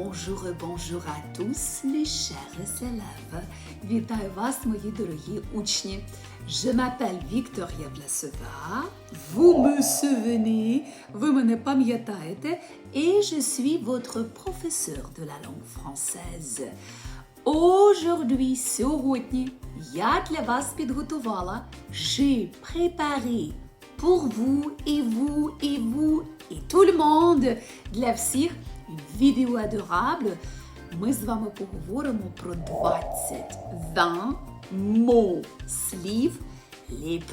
Bonjour et bonjour à tous, mes chers élèves. Вітаю вас, мої дорогі учні. Je m'appelle Victoria Vlasova. Vous me souvenez, ви мене пам'ятаєте, et je suis votre professeur de la langue française. Aujourd'hui, сьогодні, я для вас підготувала J'ai préparé pour vous et vous et vous et tout le monde для всіх відео адорable. Ми з вами поговоримо про 20 20 mots слів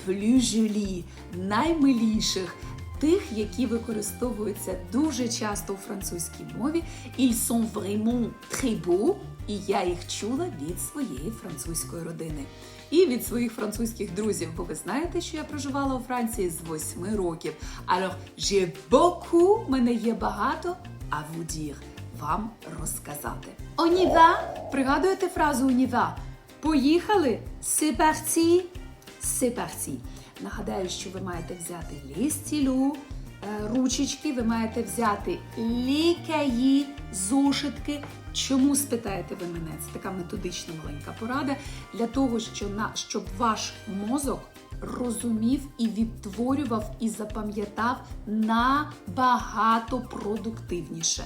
les наймиліших, тих, які використовуються дуже часто у французькій мові. Ils sont vraiment très beaux, і я їх чула від своєї французької родини. І від своїх французьких друзів, бо ви знаєте, що я проживала у Франції з 8 років. Alors, j'ai beaucoup, мене є багато, а dire, вам розказати. Va? Пригадуєте фразу va? Поїхали? C'est parti. Нагадаю, що ви маєте взяти лістілю, е, ручечки, ви маєте взяти лікаї, зошитки. Чому спитаєте ви мене? Це така методична маленька порада для того, що на щоб ваш мозок розумів і відтворював і запам'ятав набагато продуктивніше.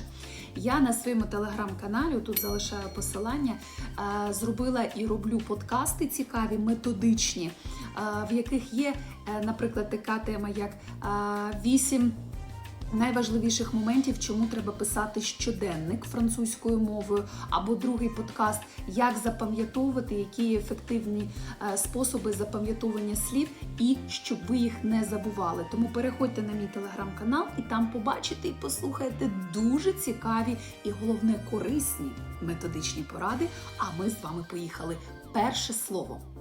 Я на своєму телеграм-каналі, тут залишаю посилання, е, зробила і роблю подкасти цікаві, методичні, е, в яких є, е, наприклад, така тема, як 8 найважливіших моментів, чому треба писати щоденник французькою мовою, або другий подкаст, як запам'ятовувати, які є ефективні е, способи запам'ятовування слів, і щоб ви їх не забували. Тому переходьте на мій телеграм-канал і там побачите і послухайте дуже цікаві і головне корисні методичні поради. А ми з вами поїхали. Перше слово.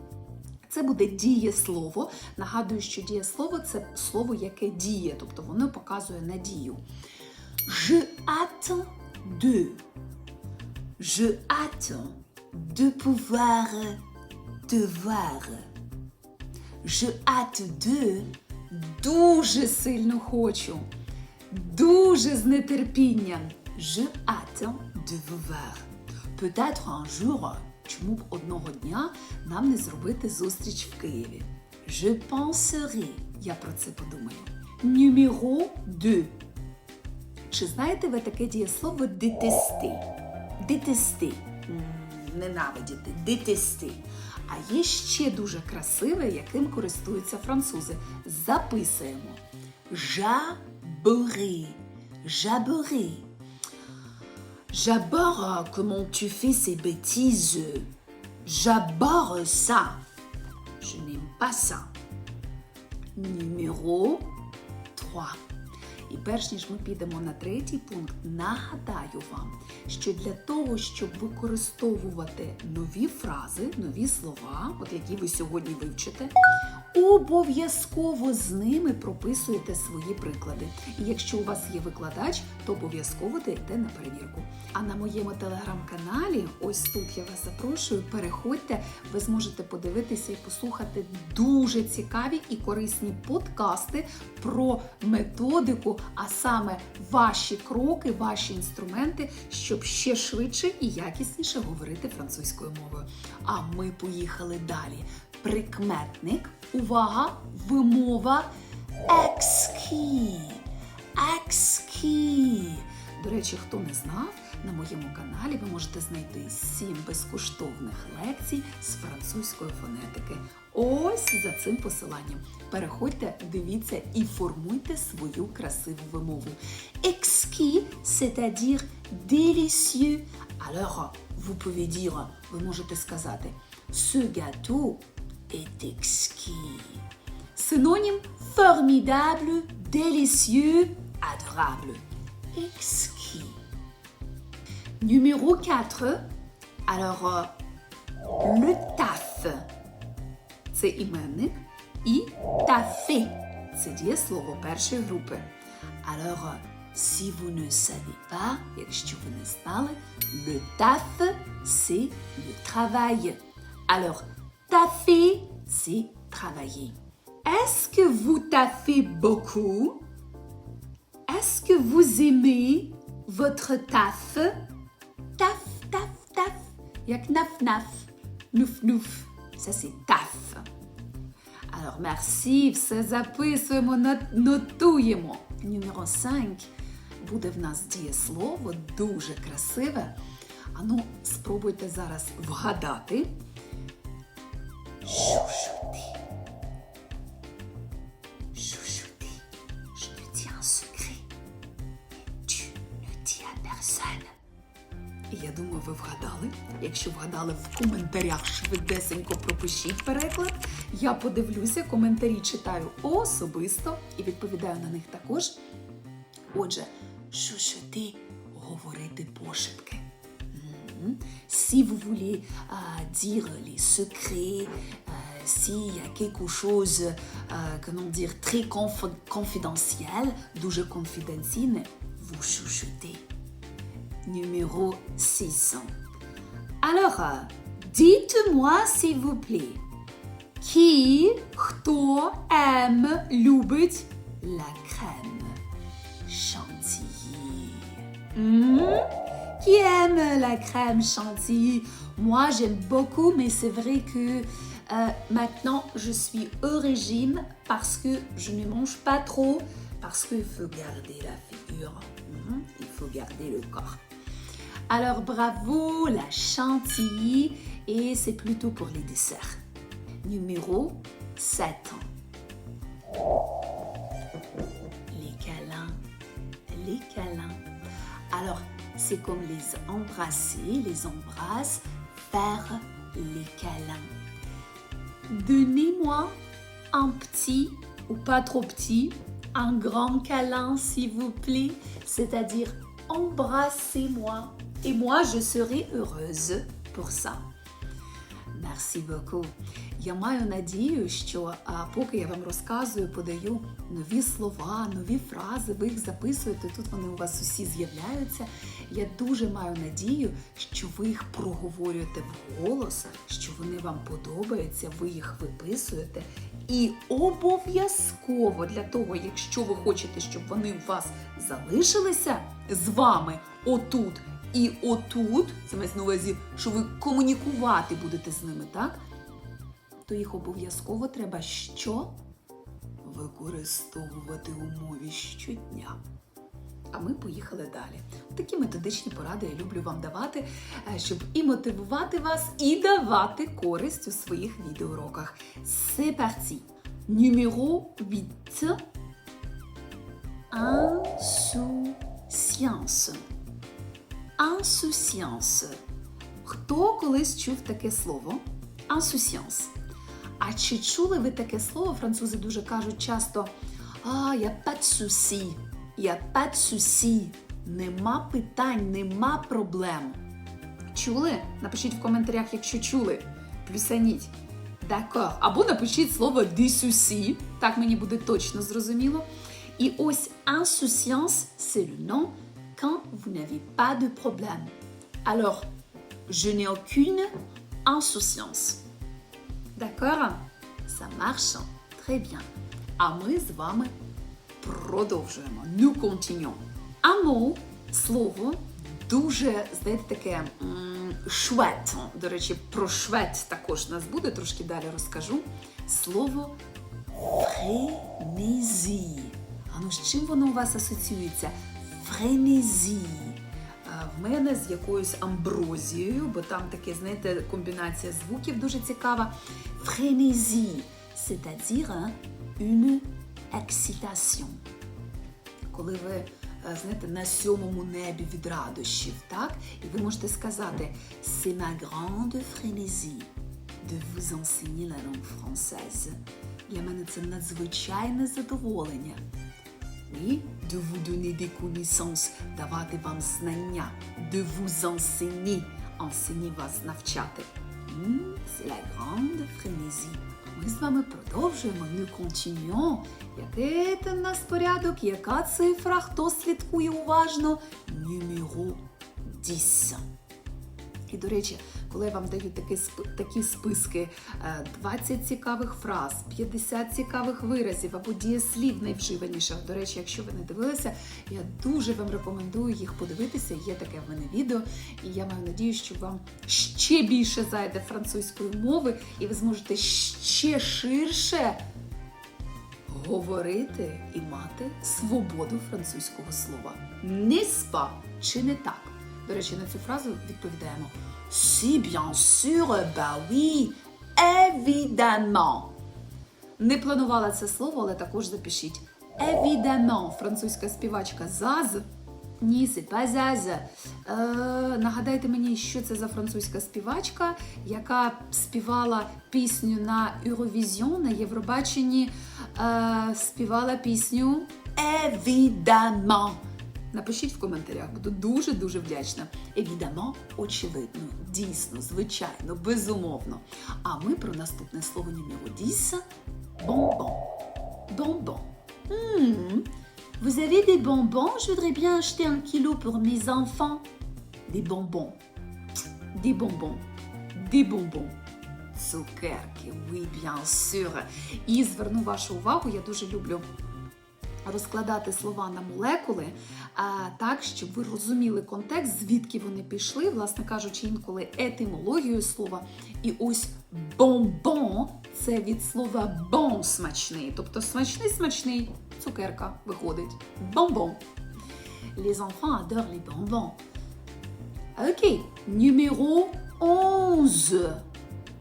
Це буде дієслово. Нагадую, що дієслово це слово, яке діє, тобто воно показує надію. Je attends de. Je attends de pouvoir te voir. Je hâte de дуже сильно хочу. Дуже з нетерпінням. Je attends de vous voir. Peut-être un jour чому б одного дня нам не зробити зустріч в Києві? Je penserai. Я про це подумаю. Numéro 2. Чи знаєте ви таке дієслово détester? Détester. Ненавидіти. Détester. А є ще дуже красиве, яким користуються французи. Записуємо. J'aborerai. J'aborerai. J'aborde comment tu fais ces bêtises. J'aborde ça. Je n'aime pas ça. Numéro 3. І перш ніж ми підемо на третій пункт, нагадаю вам, що для того, щоб використовувати нові фрази, нові слова, от які ви сьогодні вивчите, обов'язково з ними прописуєте свої приклади. І якщо у вас є викладач, то обов'язково дайте на перевірку. А на моєму телеграм-каналі, ось тут я вас запрошую, переходьте, ви зможете подивитися і послухати дуже цікаві і корисні подкасти про методику, а саме ваші кроки, ваші інструменти, щоб ще швидше і якісніше говорити французькою мовою. А ми поїхали далі. Прикметник, увага, вимова «екскі». «Екскі». До речі, хто не знав, на моєму каналі ви можете знайти 7 безкоштовних лекцій з французької фонетики. Ось за цим посиланням. Переходьте, дивіться і формуйте свою красиву вимову. Exquis, c'est-à-dire délicieux. Alors, vous pouvez dire, ви можете сказати, ce gâteau est exquis. Synonyme formidable, délicieux, adorable. Exquis. Numéro 4. Alors, euh, le taf. Це іменник. І тафе. Це дієслово першої групи. Alors, euh, si vous ne savez pas, якщо ви не знали, le taf, c'est le travail. Alors, taffer, c'est travailler. Est-ce que vous taffez beaucoup? Est-ce que vous aimez votre taf? Таф, таф, таф. Як наф-наф. Нуф-нуф. Ça, c'est taf. Alors, merci, все записуємо, нотуємо. Нумеро 5 буде в нас дієслово, дуже красиве. Ану, спробуйте зараз вгадати. Chouchouter. Chouchouter. Je te dis un secret. Tu ne dis à personne. Я думаю, ви вгадали. Якщо вгадали в коментарях, швидесенько пропишіть переклад. Я подивлюся, коментарі читаю особисто і відповідаю на них також. Отже, шушоти говорити пошепки. Si vous voulez dire les secrets, s'il y confidentiel, дуже конфіденційне, vous chuchotez. Numéro 6. Alors, euh, dites-moi s'il vous plaît, qui, хто aime, любить la crème chantilly? Hmm? Qui aime la crème chantilly Moi, j'aime beaucoup, mais c'est vrai que euh, maintenant, je suis au régime parce que je ne mange pas trop, parce qu'il faut garder la figure, Mhm. il faut garder le corps. Alors, bravo, la chantilly, et c'est plutôt pour les desserts. Numéro 7. Les câlins, les câlins. Alors, c'est comme les embrasser, les embrasses, faire les câlins. Donnez-moi un petit ou pas trop petit, un grand câlin s'il vous plaît, c'est-à-dire embrassez-moi et moi je serai heureuse pour ça. Merci beaucoup. Я маю надію, що а, поки я вам розказую, подаю нові слова, нові фрази, ви їх записуєте. Тут вони у вас усі з'являються. Я дуже маю надію, що ви їх проговорюєте вголос, що вони вам подобаються, ви їх виписуєте. І обов'язково для того, якщо ви хочете, щоб вони у вас залишилися з вами отут і отут, це мається на увазі, що ви комунікувати будете з ними, так? То їх обов'язково треба що? Використовувати у мові щодня. А ми поїхали далі. Такі методичні поради я люблю вам давати, е, щоб і мотивувати вас, і давати користь у своїх відеоуроках. C'est parti. Numéro 8. Insouciance. Insouciance. Хто колись чув таке слово? Insouciance. А чи чули ви таке слово? Французи дуже кажуть часто: А, я de я de. Нема питань, нема проблем. Чули? Напишіть в коментарях, якщо чули. Плюсаніть. D'accord. Або напишіть слово des. Так мені буде точно зрозуміло. І ось insouciance, c'est le nom quand vous n'avez pas de problème. Alors, je n'ai aucune insouciance. D'accord Ça marche Très bien. А ми з вами продовжуємо. Nous continuons. Un mot, слово, дуже, знаєте, таке м, швед. До речі, про швед також у нас буде, трошки далі розкажу. Слово френезі. А ну з чим воно у вас асоціюється? Френезі. В мене з якоюсь амброзією, бо там таке, знаєте, комбінація звуків дуже цікава. Френезі, c'est-à-dire une excitation. Коли ви е, знаєте, на сьомому небі від радощів, так? І ви можете сказати C'est ma grande frénésie de vous enseigner la langue française. Для мене це надзвичайне задоволення. Oui, de vous donner des connaissances, давати вам знання, de vous enseigner, enseigner вас навчати. C'est la grande frénésie. Ми з вами продовжуємо. Nous continuons. Який це в нас порядок? Яка цифра? Хто слідкує уважно? Numéro 10. І, до речі, коли вам дають такі, такі списки, е, 20 цікавих фраз, 50 цікавих виразів або дієслів найвживаніших. До речі, якщо ви не дивилися, я дуже вам рекомендую їх подивитися. Є таке в мене відео, і я маю надію, що вам ще більше зайде французької мови, і ви зможете ще ширше говорити і мати свободу французького слова. Не спа чи не так? До речі, на цю фразу відповідаємо Si, bien sûr, bah oui, évidemment. Не планувала це слово, але також запишіть. Évidemment, французька співачка Заз. Ні, це. Е, нагадайте мені, що це за французька співачка, яка співала пісню на Eurovision, на Євробаченні. Е, співала пісню Évidemment. Напишіть в коментарях, буду дуже-дуже вдячна. Évidemment, очевидно, дійсно, звичайно, безумовно. А ми про наступне слово нумеро 10 – bonbon. Bonbon. Hmm. Vous avez des bonbons Je voudrais bien acheter un kilo pour mes enfants. Des bonbons. Des bonbons. Des bonbons. Цукерки, oui, bien sûr. І зверну вашу увагу, я дуже люблю розкладати слова на молекули а, так, щоб ви розуміли контекст, звідки вони пішли, власне кажучи, інколи етимологію слова. І ось бомбон це від слова бон смачний, тобто смачний смачний цукерка виходить. Бомбон. Les enfants adorent les bonbons. Окей, numéro 11.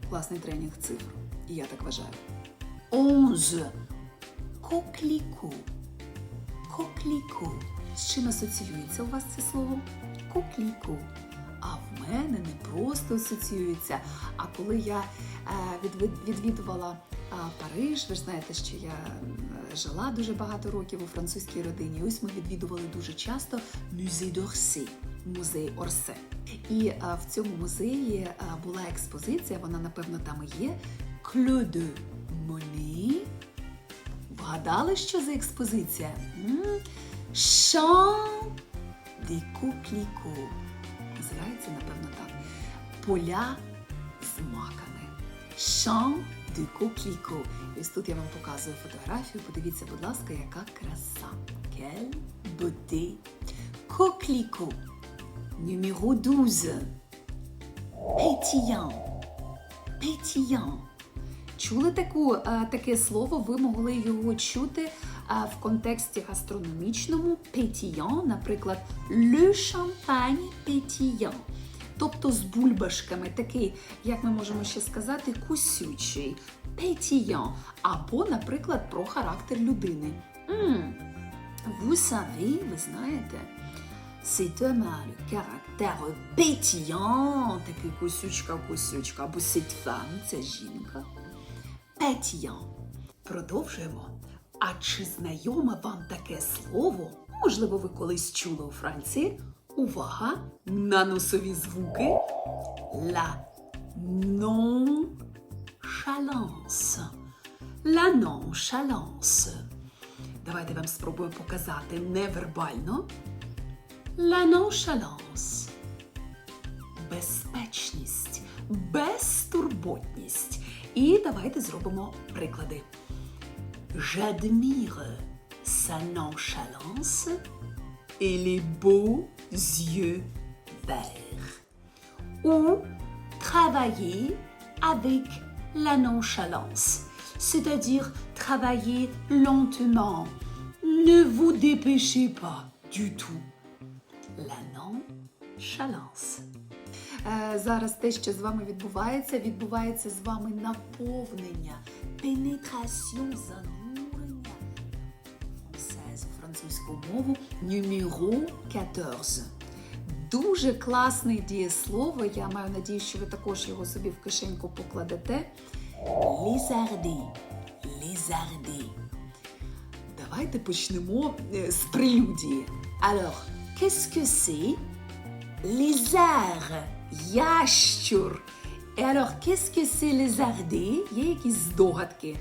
Класний тренінг цифр. Я так вважаю. 11. Кокліку. Кокліку. З чим асоціюється у вас це слово? Кокліку. А в мене не просто асоціюється. А коли я е, відвід- відвідувала Париж, ви ж знаєте, що я е, жила дуже багато років у французькій родині. Ось ми відвідували дуже часто музей d'Orsay, музей Орсе. І в цьому музеї була експозиція, вона напевно там і є. Клоде Моне. Вгадали, що за експозиція? Des coquelicots. Називається, напевно, так. Поля з маками. De coquelicots. І ось тут я вам показую фотографію. Подивіться, будь ласка, яка краса. Quelle beauté. Coquelicot. Numéro 12. Pétillant. Pétillant. Чули таку, е, таке слово, ви могли його чути е, в контексті гастрономічному pétillant, наприклад, le champagne pétillant. Тобто з бульбашками, такий, як ми можемо ще сказати, кусючий, pétillant. Або, наприклад, про характер людини. Vous savez, ви знаєте, c'est Thomas, le caractère pétillant, такий кусючка-кусючка, або cette femme, це жінка. Pétillant. Продовжуємо. А чи знайоме вам таке слово? Можливо, ви колись чули у Франції? Увага на носові звуки. La nonchalance. La nonchalance. Давайте вам спробую показати невербально. La nonchalance. Безпечність, безтурботність. І давайте зробимо приклади. J'admire sa nonchalance et les beaux yeux verts. Ou travailler avec la nonchalance, c'est-à-dire travailler lentement. Ne vous dépêchez pas du tout. La nonchalance. Е, Зараз те, що з вами відбувається, відбувається з вами наповнення, пенетрацію, занурення. Францез, французьку мову нумеро 14. Дуже класне дієслово. Я маю надію, що ви також його собі в кишеньку покладете. Лізарди. Лізарди. Давайте почнемо е, з прелюдії. Alors, qu'est-ce que c'est Lézard, ящур. Et alors, qu'est-ce que c'est lézardé? Є якісь здогадки.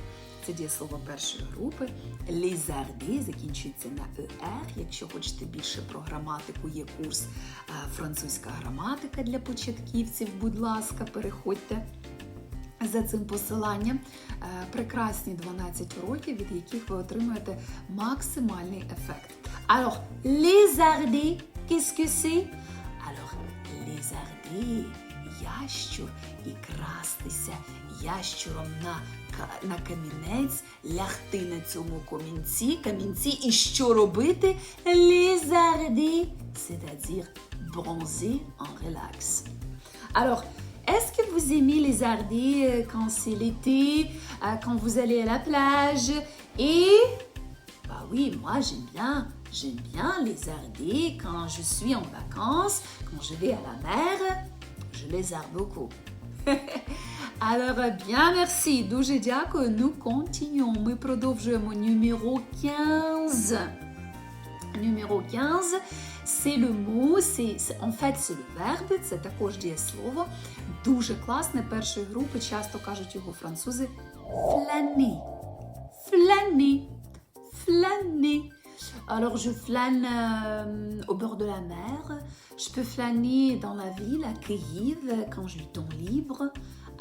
Це дієслово першої групи. Lézarder закінчується на «er». Якщо хочете більше про граматику, є курс е, французька граматика для початківців. Будь ласка, переходьте за цим посиланням. Е, Прекрасні 12 уроків, від яких ви отримуєте максимальний ефект. Alors, lézarder, qu'est-ce que c'est? Alors, lézarder – ящур і крастися ящуром на, ка- на камінець, лягти на цьому камінці, камінці і що робити? Lézarder, c'est-à-dire bronzer en relax. Alors, est-ce que vous aimez les ardés euh, quand c'est l'été, euh, quand vous allez à la plage Et bah oui, moi j'aime bien, j'aime bien les ardés quand je suis en vacances, quand je vais à la mer, je les arde beaucoup. Alors euh, bien merci, дуже дякую. Nous continuons. Ми продовжуємо numéro 15. Numéro 15, c'est le mot, c'est c'est- en fait c'est le verbe, це також дієслово. Дуже класне першої групи, часто кажуть його французи flâner. Flâner. Flâner. Alors je flâne euh, au bord de la mer, je peux flâner dans la ville à Kyiv quand j'ai du temps libre.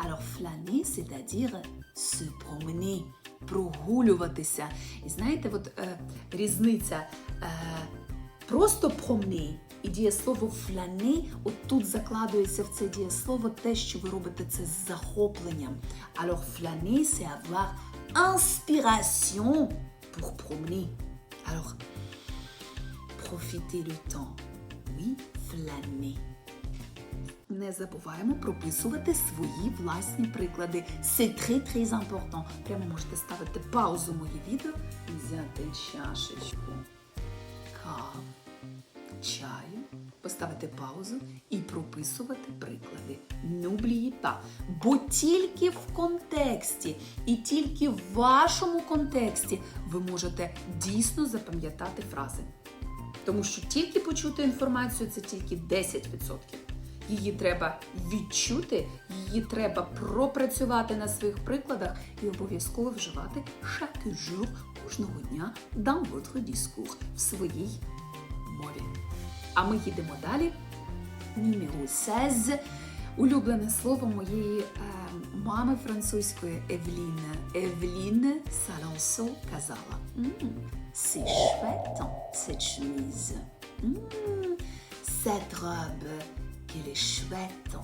Alors flâner, c'est-à-dire se promener, прогулюватися. І знаєте, от е, різниця е, просто promener і дієслово фляни, от тут закладується в це дієслово те, що ви робите це з захопленням. Alors flâner, c'est avoir inspiration pour promener. Alors, profitez le temps. Oui, flâner. Не забуваємо прописувати свої власні приклади. C'est très très important. Прямо можете ставити паузу моє відео, і взяти чашечку Кав, чаю, поставити паузу і прописувати приклади. Pas. Бо тільки в контексті і тільки в вашому контексті ви можете дійсно запам'ятати фрази. Тому що тільки почути інформацію це тільки 10%. Її треба відчути, її треба пропрацювати на своїх прикладах і обов'язково вживати chaque кожного дня dans votre в своїй мові. А ми їдемо далі. Numéro 16. Улюблене слово моєї е, мами французької Евліни. Евлін Салансо казала. «М, C'est chouette, cette chemise. М, Cette robe, qu'elle est chouette.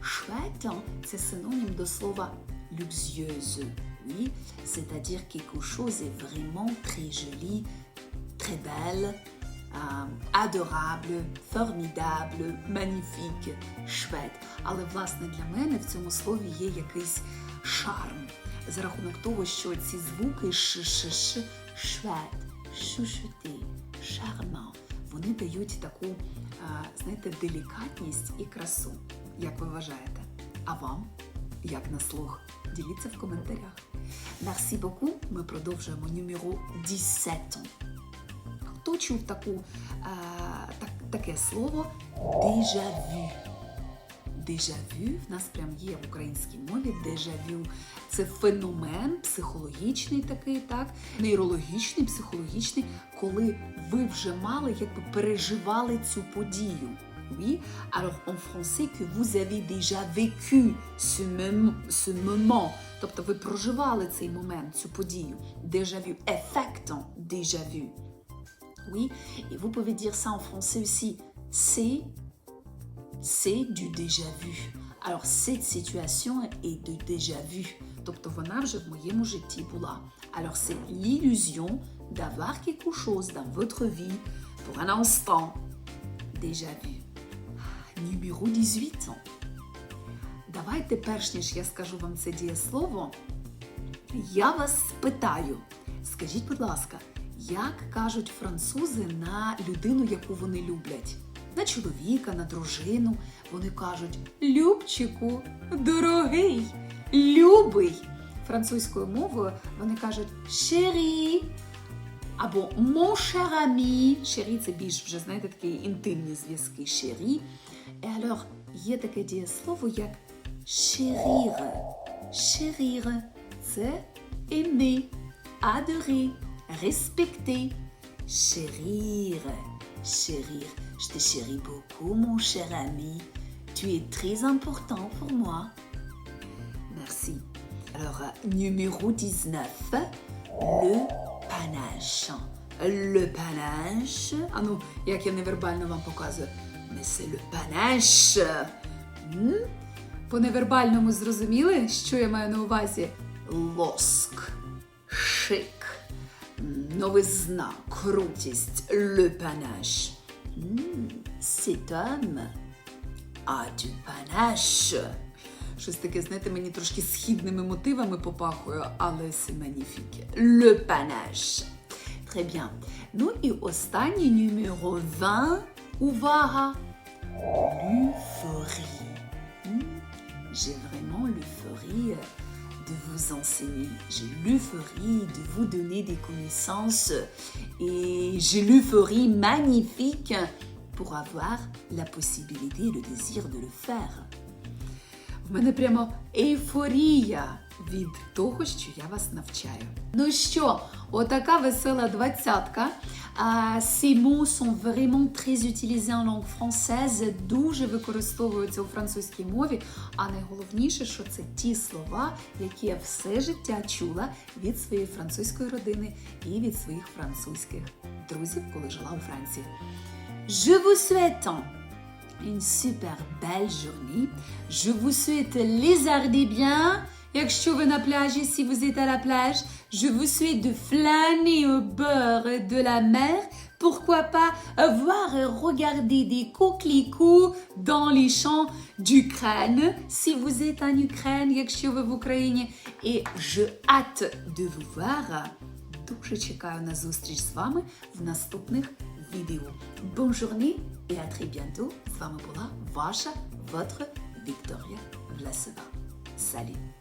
Chouette, c'est synonyme de слова luxueuse. Oui, c'est-à-dire quelque chose est vraiment très joli, très belle, euh, adorable, formidable, magnifique, chouette. Але власне для мене в цьому слові є якийсь шарм за рахунок того, що ці звуки ш ш ш швет, шушути, шарма, вони дають таку, а, знаєте, делікатність і красу. Як ви вважаєте? А вам? Як на слух? Діліться в коментарях. Merci beaucoup. Ми продовжуємо numero 17. Хто чув таку, е, так, таке слово déjà-vu? Déjà-vu в нас прям є в українській мові déjà-vu. Це феномен психологічний такий, так, нейрологічний, психологічний, коли ви вже мали, якби переживали цю подію. Oui, alors en français que vous avez déjà vécu ce, mom- ce moment, тобто ви проживали цей момент, цю подію. Déjà vu, effect déjà vu. Oui, et vous pouvez dire ça en français aussi. C'est c'est du déjà vu. Alors cette situation est de déjà vu. Тобто вона вже в моєму житті була. Alors c'est l'illusion d'avoir quelque chose dans votre vie pour un instant déjà vu. Numéro 18. Давайте, перш ніж я скажу вам це дієслово, я вас спитаю. Скажіть, будь ласка, як кажуть французи на людину, яку вони люблять? На чоловіка, на дружину. Вони кажуть Любчику, дорогий, любий. Французькою мовою вони кажуть шері або cher ami. Шері це більш вже, знаєте, такі інтимні зв'язки. Шері. І alors, є таке дієслово, як chérir. Chérir – це aimer, adorer, respecter, chérir, chérir. Je te chéris beaucoup, mon cher ami. Tu es très important pour moi. Merci. Alors, euh, numéro 19, le panache. Le panache. А ну, як я невербально вам показую. C'est le panache. М? По невербальному зрозуміли, що я маю на увазі? Лоск, шик, новизна, крутість. М, Cet a du panache. Щось таке, знаєте, мені трошки східними мотивами попахує, але c'est magnifique. Le panache. Très bien. Ну і останній numéro 20. Увага! L'euphorie. Hmm, J'ai vraiment l'euphorie de vous enseigner. J'ai l'euphorie de vous donner des connaissances. Et j'ai l'euphorie magnifique pour avoir la possibilité et le désir de le faire. В мене прямо ейфорія від того, що я вас навчаю. Ну що, отака весела двадцятка. А, Ces mots vraiment très utilisés en langue française, дуже використовуються у французькій мові. А найголовніше, що це ті слова, які я все життя чула від своєї французької родини і від своїх французьких друзів, коли жила у Франції. Je vous souhaite une super belle journée. Je vous souhaite lézarder bien. Якщо ви на пляжі, si vous êtes à la plage, je vous souhaite de flâner au bord de la mer. Pourquoi pas voir regarder des coquelicots dans les champs d'Ukraine. Si vous êtes en Ukraine, якщо ви в Україні. Et je hâte de vous voir. Дуже чекаю на зустріч з вами в наступних відео. Bonne journée et à très bientôt. З вами була ваша, votre Вікторія Власова. Salut!